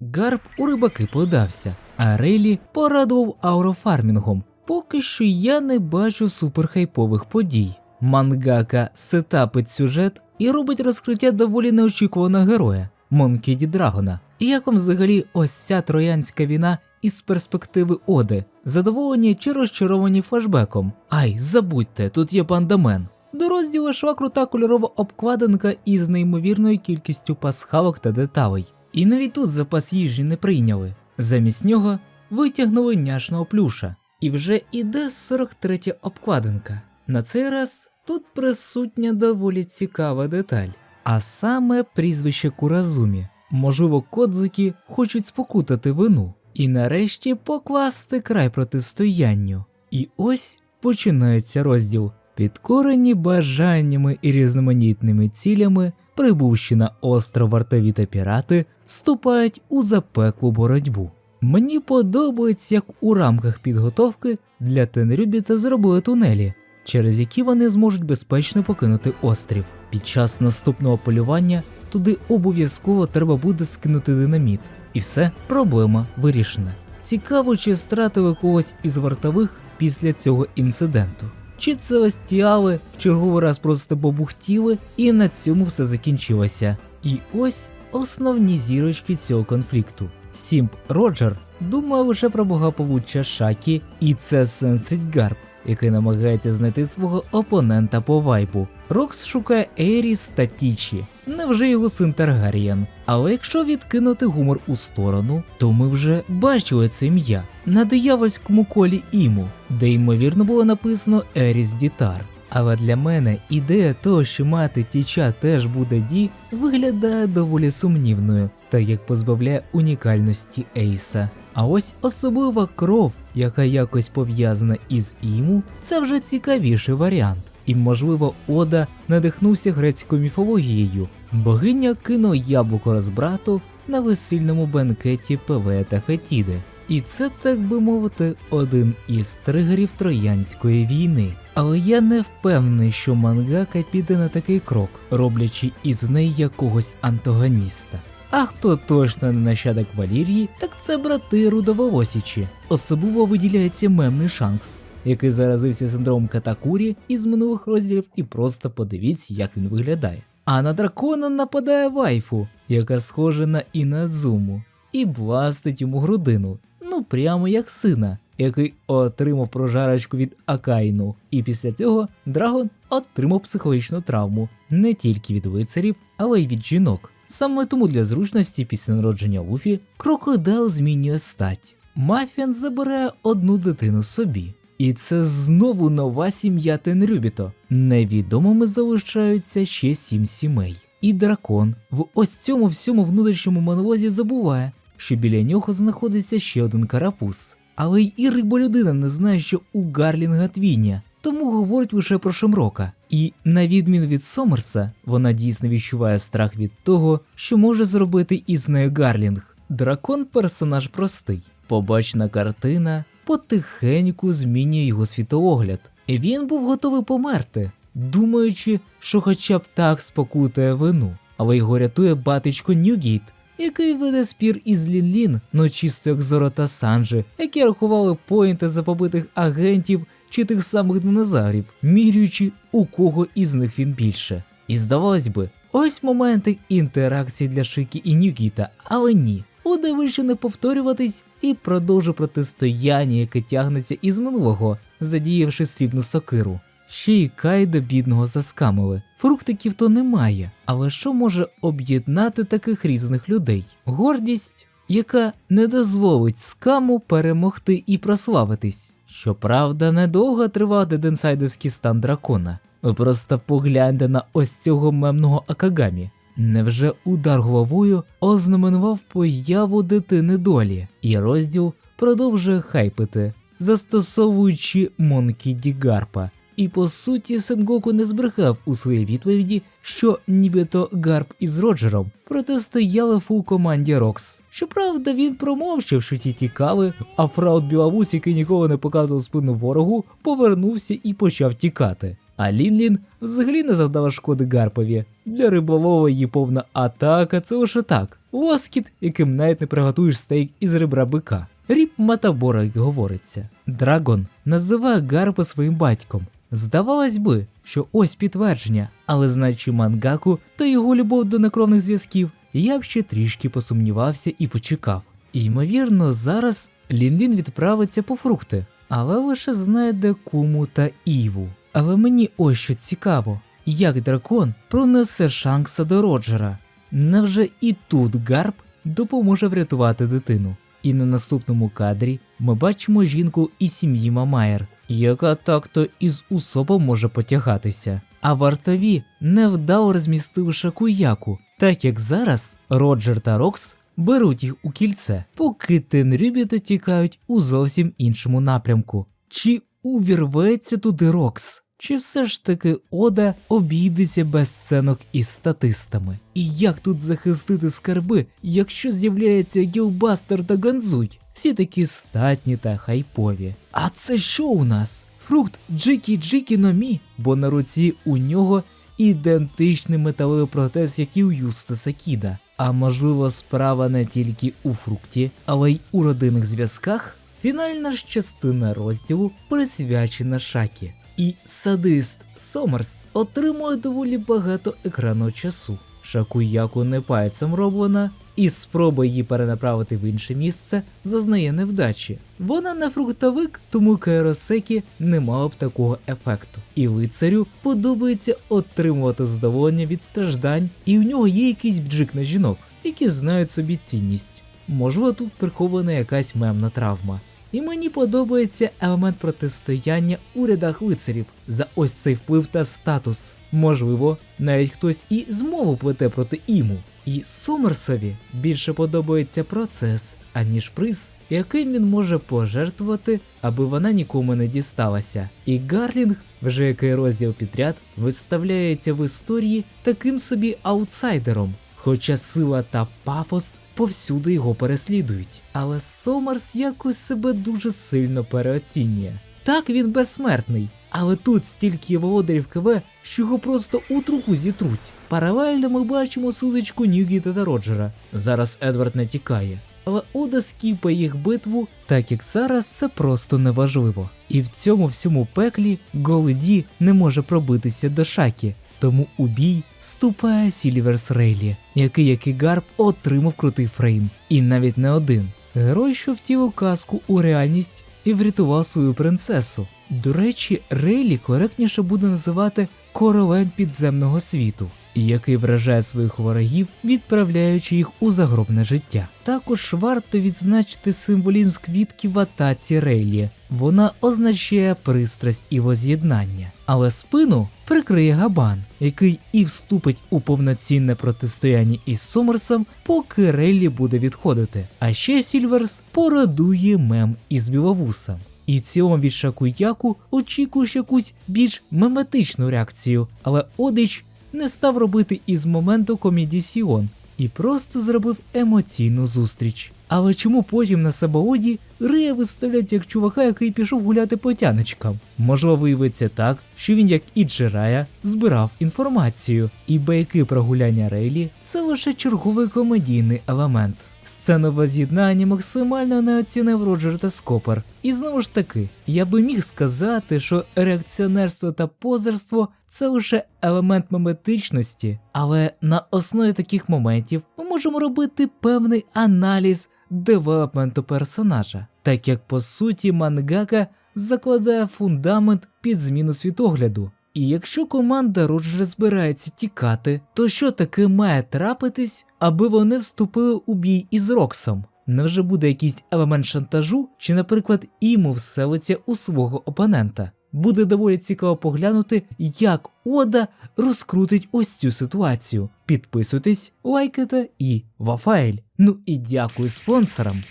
Гарп у рибаки подався, а Рейлі порадував аурофармінгом. Поки що я не бачу суперхайпових подій. Мангака сетапить сюжет і робить розкриття доволі неочікуваного героя Монкіді Драгона. І як вам взагалі ось ця троянська війна із перспективи Оди, задоволені чи розчаровані флешбеком? Ай, забудьте, тут є пандамен. До розділу йшла крута кольорова обкладинка із неймовірною кількістю пасхалок та деталей. І навіть тут запас їжі не прийняли. Замість нього витягнули няшного плюша. І вже іде 43 обкладинка. На цей раз тут присутня доволі цікава деталь, а саме прізвище Куразумі. Можливо, кодзики хочуть спокутати вину і нарешті покласти край протистоянню. І ось починається розділ. Підкорені бажаннями і різноманітними цілями, прибувши на остров вартові та пірати, вступають у запеклу боротьбу. Мені подобається, як у рамках підготовки для Тенрюбіта зробили тунелі, через які вони зможуть безпечно покинути острів. Під час наступного полювання туди обов'язково треба буде скинути динаміт, і все, проблема вирішена. Цікаво, чи стратили когось із вартових після цього інциденту. Чи целестіали в черговий раз просто побухтіли, і на цьому все закінчилося. І ось основні зірочки цього конфлікту. Сімп Роджер думає лише про богоповуччя Шакі, і це Сенсить Гарп, який намагається знайти свого опонента по вайбу. Рокс шукає Еріс та Тічі. Невже його син Таргарієн? Але якщо відкинути гумор у сторону, то ми вже бачили це ім'я на диявольському колі Іму, де ймовірно було написано Еріс Дітар. Але для мене ідея того, що мати тіча теж буде Ді, виглядає доволі сумнівною, так як позбавляє унікальності Ейса. А ось особлива кров, яка якось пов'язана із Іму, це вже цікавіший варіант. І, можливо, Ода надихнувся грецькою міфологією. Богиня кинула яблуко розбрату на весільному бенкеті Певе та Фетіди. І це, так би мовити, один із тригерів Троянської війни. Але я не впевнений, що мангака піде на такий крок, роблячи із неї якогось антагоніста. А хто точно не нащадок Валірії, так це брати Рудоволосічі. Особливо виділяється мемний Шанкс, який заразився синдромом Катакурі із минулих розділів, і просто подивіться, як він виглядає. А на дракона нападає вайфу, яка схожа на Інадзуму, і бластить йому грудину, ну прямо як сина, який отримав прожарочку від Акайну. І після цього Драгон отримав психологічну травму не тільки від лицарів, але й від жінок. Саме тому для зручності після народження Луфі крокодил змінює стать. Мафіан забирає одну дитину собі. І це знову нова сім'я Тенрюбіто. Невідомими залишаються ще сім сімей. І дракон в ось цьому всьому внутрішньому монолозі забуває, що біля нього знаходиться ще один карапуз. Але й і риболюдина не знає, що у Гарлінга твіня, тому говорить лише про Шемрока. І на відміну від Сомерса, вона дійсно відчуває страх від того, що може зробити із нею Гарлінг. Дракон персонаж простий. Побачена картина потихеньку змінює його світоогляд. І він був готовий померти, думаючи, що хоча б так спокутає вину, але його рятує батечко Ньюгіт, який веде спір із Лін-Лін, ну чисто як Зоро та Санджі, які рахували поінти за побитих агентів чи тих самих динозаврів, міряючи, у кого із них він більше. І здавалось би, ось моменти інтеракції для Шикі і Нюгіта, але ні. Ода вирішив не повторюватись і продовжив протистояння, яке тягнеться із минулого, задіявши срібну сокиру. Ще й Кайда бідного заскамили. Фруктиків то немає, але що може об'єднати таких різних людей? Гордість, яка не дозволить скаму перемогти і прославитись. Щоправда, недовго тривав деденсайдовський стан дракона. Ви просто погляньте на ось цього мемного Акагамі. Невже удар головою ознаменував появу дитини долі, і розділ продовжує хайпити, застосовуючи Монкі Ді Гарпа. І по суті Сенгоку не збрехав у своїй відповіді, що нібито Гарп із Роджером протистояли фул команді Рокс. Щоправда, він промовчав, що ті тікали, а Фраут Білавус, який ніколи не показував спину ворогу, повернувся і почав тікати. А Лінлін взагалі не завдала шкоди Гарпові. Для риболова її повна атака це лише так. Лоскіт, яким навіть не приготуєш стейк із ребра бика. Ріп Матабора, як говориться. Драгон називає Гарпа своїм батьком. Здавалось би, що ось підтвердження, але знаючи мангаку та його любов до некровних зв'язків, я б ще трішки посумнівався і почекав. Ймовірно, зараз Лін-Лін відправиться по фрукти, але лише знайде куму та Іву. Але мені ось що цікаво, як дракон пронесе Шанкса до Роджера. Невже і тут Гарп допоможе врятувати дитину? І на наступному кадрі ми бачимо жінку із сім'ї Мамаєр, яка так-то із усопом може потягатися. А вартові невдало розмістили шакуяку, так як зараз Роджер та Рокс беруть їх у кільце, поки Тенрюбіто тікають у зовсім іншому напрямку. Чи увірветься туди Рокс? Чи все ж таки Ода обійдеться без сценок із статистами? І як тут захистити скарби, якщо з'являється Гілбастер та Ганзуй? Всі такі статні та хайпові. А це що у нас? Фрукт Джикі Джикі Номі, бо на руці у нього ідентичний металевий протез, як і у Юстаса Кіда. А можливо, справа не тільки у фрукті, але й у родинних зв'язках. Фінальна ж частина розділу присвячена Шакі. І садист Сомерс отримує доволі багато екранного часу. Шакуяку не пальцем роблена, і спроба її перенаправити в інше місце зазнає невдачі. Вона не фруктовик, тому Кайросекі не мала б такого ефекту. І лицарю подобається отримувати задоволення від страждань, і в нього є якийсь бджик на жінок, які знають собі цінність. Можливо, тут прихована якась мемна травма. І мені подобається елемент протистояння у рядах лицарів за ось цей вплив та статус. Можливо, навіть хтось і змову плете проти іму. І Сомерсові більше подобається процес, аніж приз, яким він може пожертвувати, аби вона нікому не дісталася. І Гарлінг, вже який розділ підряд, виставляється в історії таким собі аутсайдером. Хоча сила та пафос повсюди його переслідують. Але Сомерс якось себе дуже сильно переоцінює. Так він безсмертний, але тут стільки володарів КВ, що його просто у труху зітруть. Паралельно ми бачимо судочку Ньюгіта та Роджера. Зараз Едвард не тікає. Але Ода скіпає їх битву, так як зараз це просто неважливо. І в цьому всьому пеклі Голді не може пробитися до шакі. Тому у бій вступає Сільверс Рейлі, який як і Гарп отримав крутий фрейм, і навіть не один. Герой, що втілив казку у реальність і врятував свою принцесу. До речі, Рейлі коректніше буде називати королем підземного світу, який вражає своїх ворогів, відправляючи їх у загробне життя. Також варто відзначити символізм квітки в атаці Рейлі. Вона означає пристрасть і воз'єднання, але спину прикриє габан, який і вступить у повноцінне протистояння із Сомерсом, поки Рейлі буде відходити. А ще Сільверс порадує мем із біловусом. І в цілому від Шакуяку очікуєш якусь більш меметичну реакцію, але Одич не став робити із моменту комедісіон і просто зробив емоційну зустріч. Але чому потім на Сабаоді Рея виставлять як чувака, який пішов гуляти по тяночкам? Можливо, виявиться так, що він, як і Джирая, збирав інформацію, і байки про гуляння Рейлі це лише черговий комедійний елемент. Сцену воз'єднання максимально не оцінив Роджер та Скопер. І знову ж таки, я би міг сказати, що реакціонерство та позерство це лише елемент меметичності, але на основі таких моментів ми можемо робити певний аналіз девелопменту персонажа, так як по суті мангака закладає фундамент під зміну світогляду. І якщо команда Роджера збирається тікати, то що таке має трапитись, аби вони вступили у бій із Роксом? Невже буде якийсь елемент шантажу, чи, наприклад, Іму вселиться у свого опонента? Буде доволі цікаво поглянути, як Ода розкрутить ось цю ситуацію. Підписуйтесь, лайкайте і вафайль. Ну і дякую спонсорам.